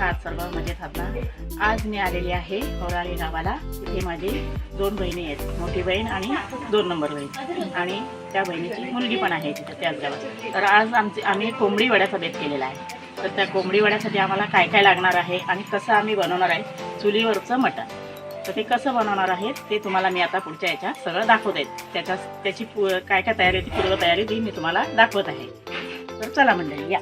आहात सर्व मजेत आहात ना आज मी आलेली आहे होराळी गावाला. तिथे माझी दोन बहिणी आहेत. मोठी बहीण आणि दोन नंबर बहीण. आणि त्या बहिणीची मुलगी पण आहे तिथे त्याच गावात. तर आज आमची आम्ही कोंबडी वड्याचा बेत केलेला आहे. तर त्या कोंबडी वड्यासाठी आम्हाला काय काय लागणार आहे आणि कसं आम्ही बनवणार आहे? चुलीवरचं मटण. तर ते कसं बनवणार आहे ते तुम्हाला मी आता पुढच्या याच्यात सगळं दाखवत. आहे त्याच्या त्याची पु काय काय तयारी होती पूर्व तयारी ती मी तुम्हाला दाखवत आहे. तर चला मंडळी या.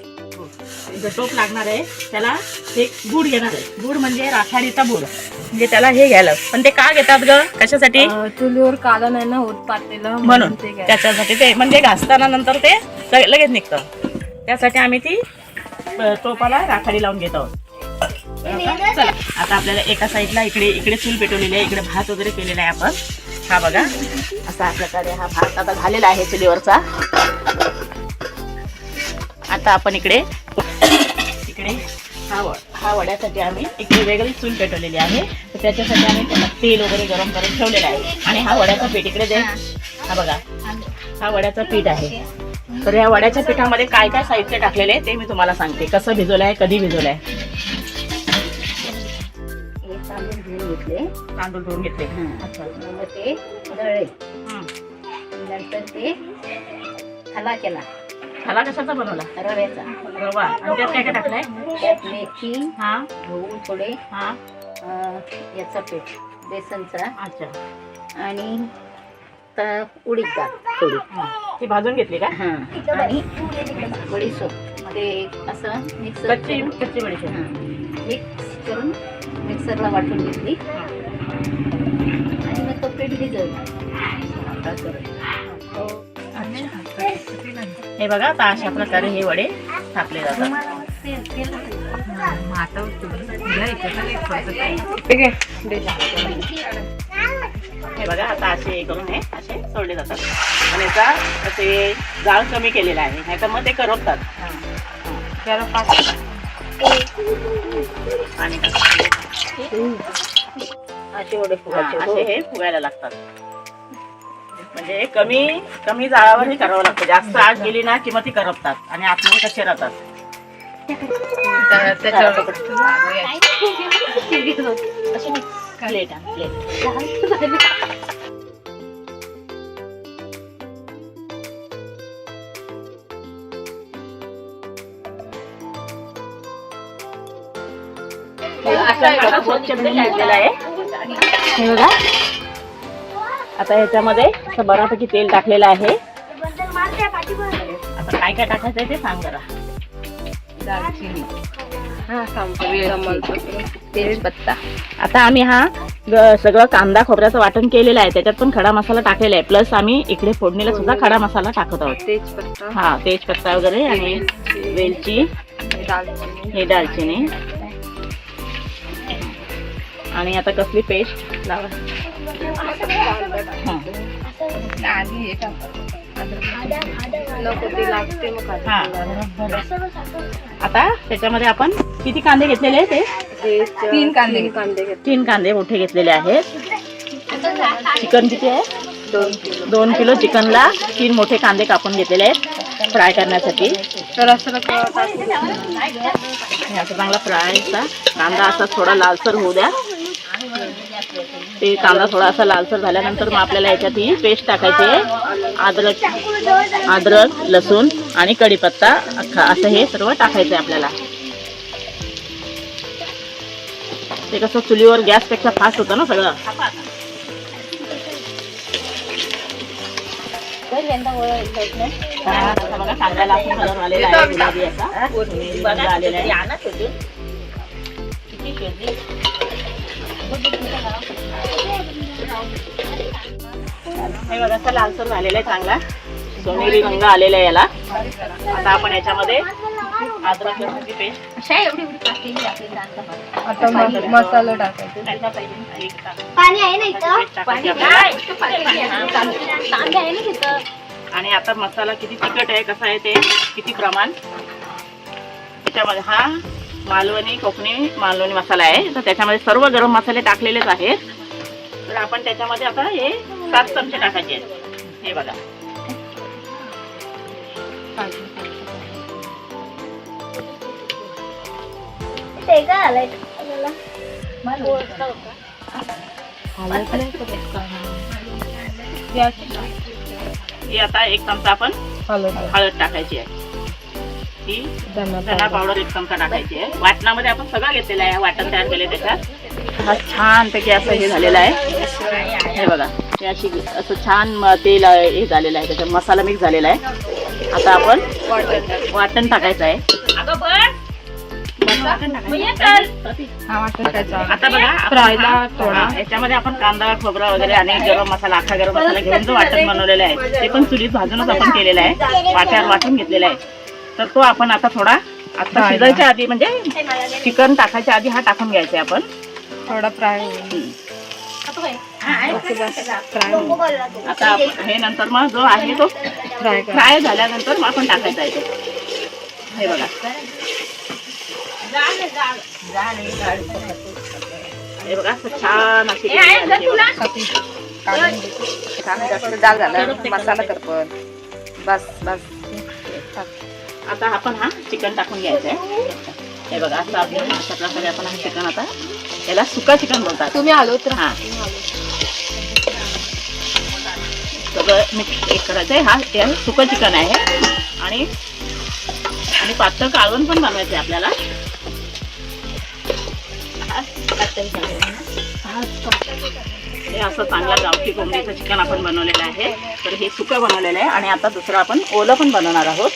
इथं टोप लागणार आहे त्याला एक बूड घेणार आहे. बूड म्हणजे राखाडीचा बूड म्हणजे त्याला हे घ्यायला. पण ते का घेतात ग? कशासाठी? चुलीवर काला नाही ना होत पातेलं म्हणून ते घ्या. त्याच्यासाठी ते म्हणजे घासताना नंतर ते लगेच निघतं. त्यासाठी आम्ही ती अ, टोपाला राखाडी लावून घेत आहोत. आता चला आता आपल्याला एका साईडला इकडे इकडे चूल पेटवलेली आहे इकडे भात वगैरे केलेला आहे आपण. हा बघा असा प्रकारे हा भात आता झालेला आहे चुलीवरचा. आता आपण इकडे हा वड हा वड्यासाठी आम्ही इकडे वेगळी चूल पेटवलेली आहे. तर त्याच्यासाठी आम्ही त्याला तेल वगैरे गरम करून ठेवलेलं आहे. आणि हा वड्याचा पीठ इकडे दे. हा. बघा. हा वड्याचा पीठ आहे. तर या वड्याच्या पिठामध्ये काय काय साहित्य टाकलेले आहे ते मी तुम्हाला सांगते. कसं भिजवलं आहे कधी भिजवलं आहे हे तांदूळ घेऊन घेतले. तांदूळ धुवून घेतले. ते दळले. नंतर ते हला केला. ह्याला कशाचा बनवला रव्याचा. रवा. आणि त्यात काय काय टाकलंय? त्यात मेथी हा. गहू थोडे हा. अं, याचा पीठ बेसनचा. अच्छा. आणि त- उडीद डाळ. थोडी हं. ती भाजून घेतली का? हां. आणि बडीसोप ते असं मिक्सर कच्ची कच्ची बडीशेप मिक्स करून मिक्सरला वाटून घेतली. आणि मग तो पीठ भिजवला. हे बघा आता अशा प्रकारे हे वडे थापले जातात. हे बघा आता असे हे करून हे असे सोडले जातात. आणि याचा असे जाळ कमी केलेला आहे. नाही तर मग ते करपतात. आणि असे वडे फुगायचे असे हे फुगायला लागतात. म्हणजे कमी कमी जाळावर हे करावं लागतं. जास्त आग गेली ना की मग ती करपतात आणि आतमध्ये कसे राहतात. त्या- त्याच्यावर प्लेट प्लेट टाकलेला आहे. हे बघा. आता ह्याच्यामध्ये असं बऱ्यापैकी तेल टाकलेलं आहे. आता काय काय टाकायचं आहे ते सांग जरा दालचिनी. हा तमालपत्र तेजपत्ता. आता आम्ही हा ग- सगळं कांदा खोबऱ्याचं वाटण केलेलं आहे. त्याच्यात पण खडा मसाला टाकलेला आहे. प्लस आम्ही इकडे फोडणीला सुद्धा खडा मसाला टाकत आहोत. तेजपत्ता. हा तेजपत्ता वगैरे आणि वेलची. दालचिनी. हे दालचिनी. आणि आता कसली पेस्ट? लावा. हं. आधी हे टाकायचं. नको ते लागते मग हा. खायला. आता त्याच्यामध्ये आपण किती कांदे घेतलेले आहे ते तीन कांदे. कांदे तीन कांदे मोठे घेतलेले आहेत. चिकन किती आहे? दोन किलो. चिकनला तीन मोठे कांदे कापून घेतलेले आहेत फ्राय करण्यासाठी. तर असं चांगला फ्रायचा कांदा असा थोडा लालसर होऊ द्या. ते कांदा थोडा असा लालसर झाल्यानंतर मग आपल्याला याच्यात ही पेस्ट टाकायची आहे. अद्रक अद्रक लसूण आणि कढीपत्ता अख्खा असं हे सर्व टाकायचं आहे आपल्याला. ते कसं चुलीवर गॅसपेक्षा फास्ट होतं ना सगळं. बघा कांद्याला कलर आहे गुलाबी असा आलेला आहे हे बघा असा लालसर झालेला आहे चांगला. सोनेरी रंग आलेला आहे याला. आता आपण याच्यामध्ये अद्रक लसूणची पेस्ट. आता मग मसाला टाकायचा. पाणी आहे ना इथं? टाकायची आपल्याला. आणि आता मसाला किती तिखट आहे कसा आहे ते किती प्रमाण? त्याच्यामध्ये हा? मालवणी कोकणी मालवणी मसाला आहे. तर त्याच्यामध्ये सर्व गरम मसाले टाकलेलेच आहेत. तर आपण त्याच्यामध्ये आता हे सात चमचे टाकायचे आहेत. हे बघा. ते आलंय? ही आता एक चमचा आपण हळद टाकायची आहे. ही धना पावडर एक चमचा टाकायची आहे. वाटणामध्ये आपण सगळं घेतलेलं आहे. वाटण तयार केले त्याच्यात. हा छानपैकी असं हे झालेलं आहे. हे बघा. हे अशी असं छान तेल हे झालेलं आहे. त्याच्यात मसाला मिक्स झालेला आहे. आता आपण वाटण टाकायचं आहे. आता बघा हा- हा, याच्यामध्ये आपण कांदा खोबरा वगैरे आणि गरम मसाला अख्खा गरम मसाला घेऊन जो वाटण बनवलेला आहे ते पण चुलीत भाजूनच आपण केलेलं आहे. वाट्यावर वाटून घेतलेला आहे. तर तो आपण आता थोडा आता शिजायच्या आधी म्हणजे चिकन टाकायच्या आधी हा टाकून घ्यायचा आहे आपण. थोडा फ्राय आता आपण- हे नंतर मग जो आहे तो फ्राय झाल्यानंतर मग आपण टाकायचा आहे हे बघा. हे बघा असं छान अशी काढून जास्त जाल झालं. मसाला पण. बस बस. आता आपण हा चिकन टाकून घ्यायचं आहे. हे बघा असं आपण अशा प्रकारे आपण हा चिकन आता याला सुका चिकन बोलतात. तुम्ही आलो तर हा. सगळं मिक्स एक करायचं आहे. हा ते सुकं चिकन आहे. आणि आणि पातळ कालवण पण बनवायचं आहे आपल्याला. हे असं चांगलं गावठी कोंबडीचं चिकन आपण बनवलेलं आहे. तर हे सुकं बनवलेलं आहे. आणि आता दुसरं आपण ओलं पण बनवणार आहोत.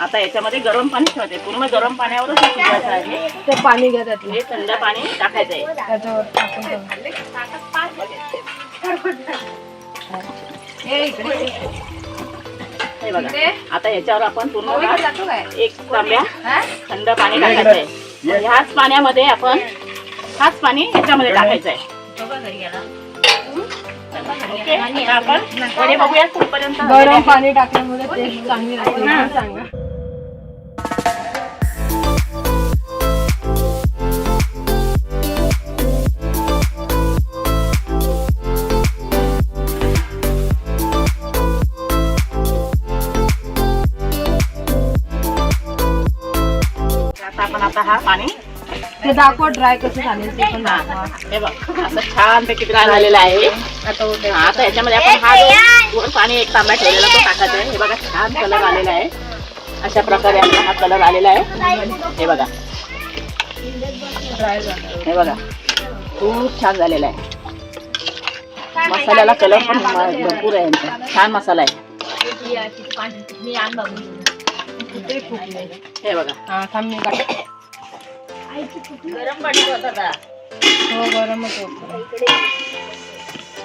आता याच्यामध्ये गरम पाणी ठेवायचं आहे पूर्ण गरम पाण्यावरच हे शिजवायचं आहे. ते पाणी घ्या त्यातलं. हे थंड पाणी टाकायचं आहे त्याच्यावर टाकून. हे बघा. आता याच्यावर आपण पूर्ण एक तांब्या हा? थंड पाणी टाकायचं आहे ह्याच पाण्यामध्ये आपण हाच पाणी ह्याच्यामध्ये टाकायचं आहे आपण बघूया गरम. पाणी टाकल्यामुळे टेस्ट चांगली ते दाखव ड्राय कसं झाले ते पण हा, दाखवा. हे बघ असं छान पैकी ड्राय झालेलं आहे. हा, आता याच्यामध्ये आपण हा जो वर पाणी एक तांब्या ठेवलेला तो टाकायचा आहे. हे बघा छान कलर आलेला आहे. अशा प्रकारे आपला हा कलर आलेला आहे. हे बघा. ड्राय झालं हे बघा. खूप छान झालेला आहे. मसाल्याला कलर पण म- भरपूर आहे यांचा. छान मसाला आहे. हे बघा. हा थांब मी गरम पाणी होत आता. हो गरमच होतं.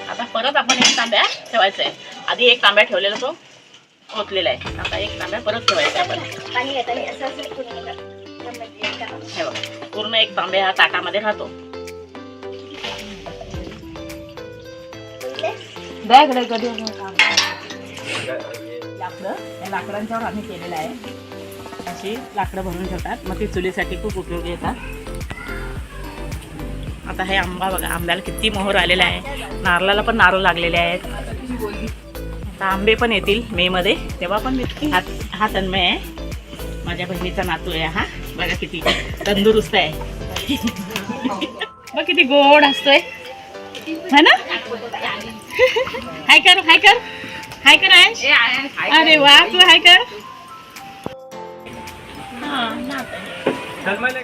आता परत आपण एक तांब्या ठेवायचा आहे. आधी एक तांब्या ठेवलेला तो ओतलेला आहे. आता एक तांब्या परत ठेवायचा आपण. हे बघा पूर्ण एक तांब्या ह्या ताटामध्ये राहतो. लाकडं या लाकडांच्यावर आम्ही केलेलं आहे. अशी लाकडं भरून ठेवतात. मग ती चुलीसाठी खूप उपयोगी येतात. आता हे आंबा बघा आंब्याला किती मोहर आलेला आहे. नारळाला पण नारळ लागलेले आहेत. आता आंबे पण येतील मे मध्ये. तेव्हा पण मी हा हा तन्मय आहे. माझ्या बहिणीचा नातू आहे हा. बघा किती तंदुरुस्त आहे. बघ किती गोड असतोय. है ना? हाय कर हाय कर. हाय कर आयश. अरे वा तू हाय कर. जन्मायला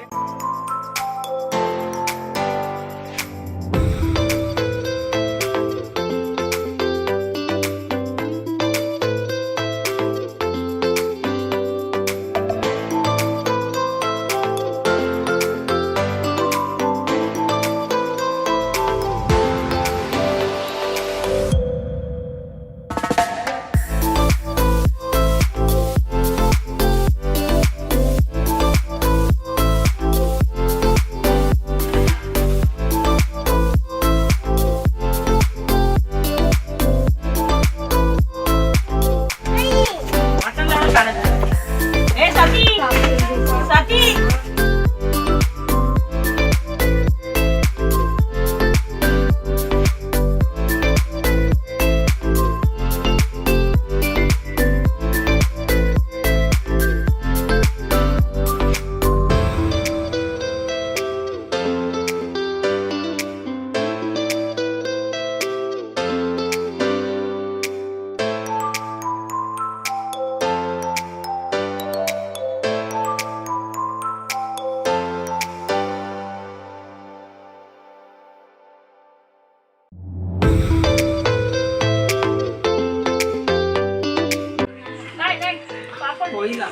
पापड होळीला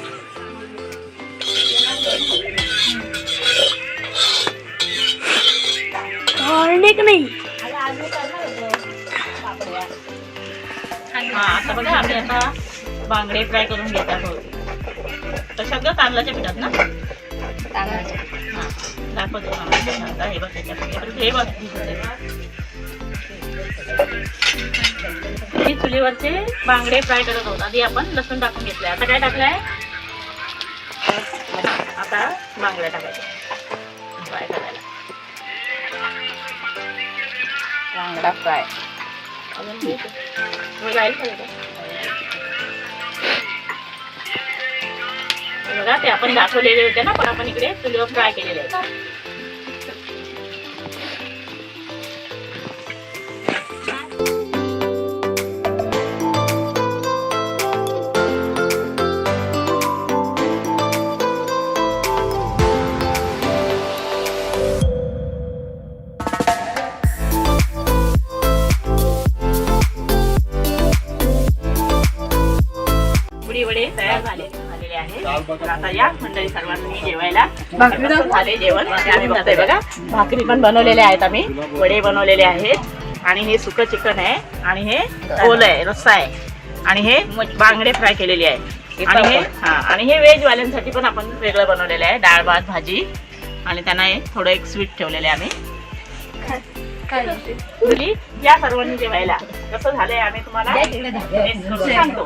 नाही? हा आता बघा आम्ही आता बांगडे फ्राय करून घेतात आहोत तर सगळं तांदळाच्या पिठात ना? तांदळाच्या. दाखवतो हे बघ हे बघ. हे चुलीवरचे बांगडे फ्राय करत आहोत. आधी आपण लसूण टाकून घेतलंय. आता काय टाकलंय? आता बांगड्या टाकायच्या फ्राय करायला. बांगडा फ्राय. बघा ते आपण दाखवलेले होते ना पण आपण इकडे चुलीवर फ्राय केलेले आहेत. तयार झाले झालेले आहेत तर आता या मंडळी सर्वांनी जेवायला. झाले जेवण. आम्ही बघा भाकरी पण बनवलेले आहेत आम्ही. वडे बनवलेले आहेत. आणि हे सुकं चिकन आहे. आणि हे ओलं आहे रस्सा आहे. आणि हे बांगडे फ्राय केलेले आहे. आणि हे हा आणि हे व्हेज वाल्यांसाठी पण आपण वेगळं बनवलेलं आहे. डाळ भात भाजी. आणि त्यांना हे थोडं एक स्वीट ठेवलेलं आहे आम्ही. या सर्वांनी जेवायला. कसं झालंय आम्ही तुम्हाला सांगतो.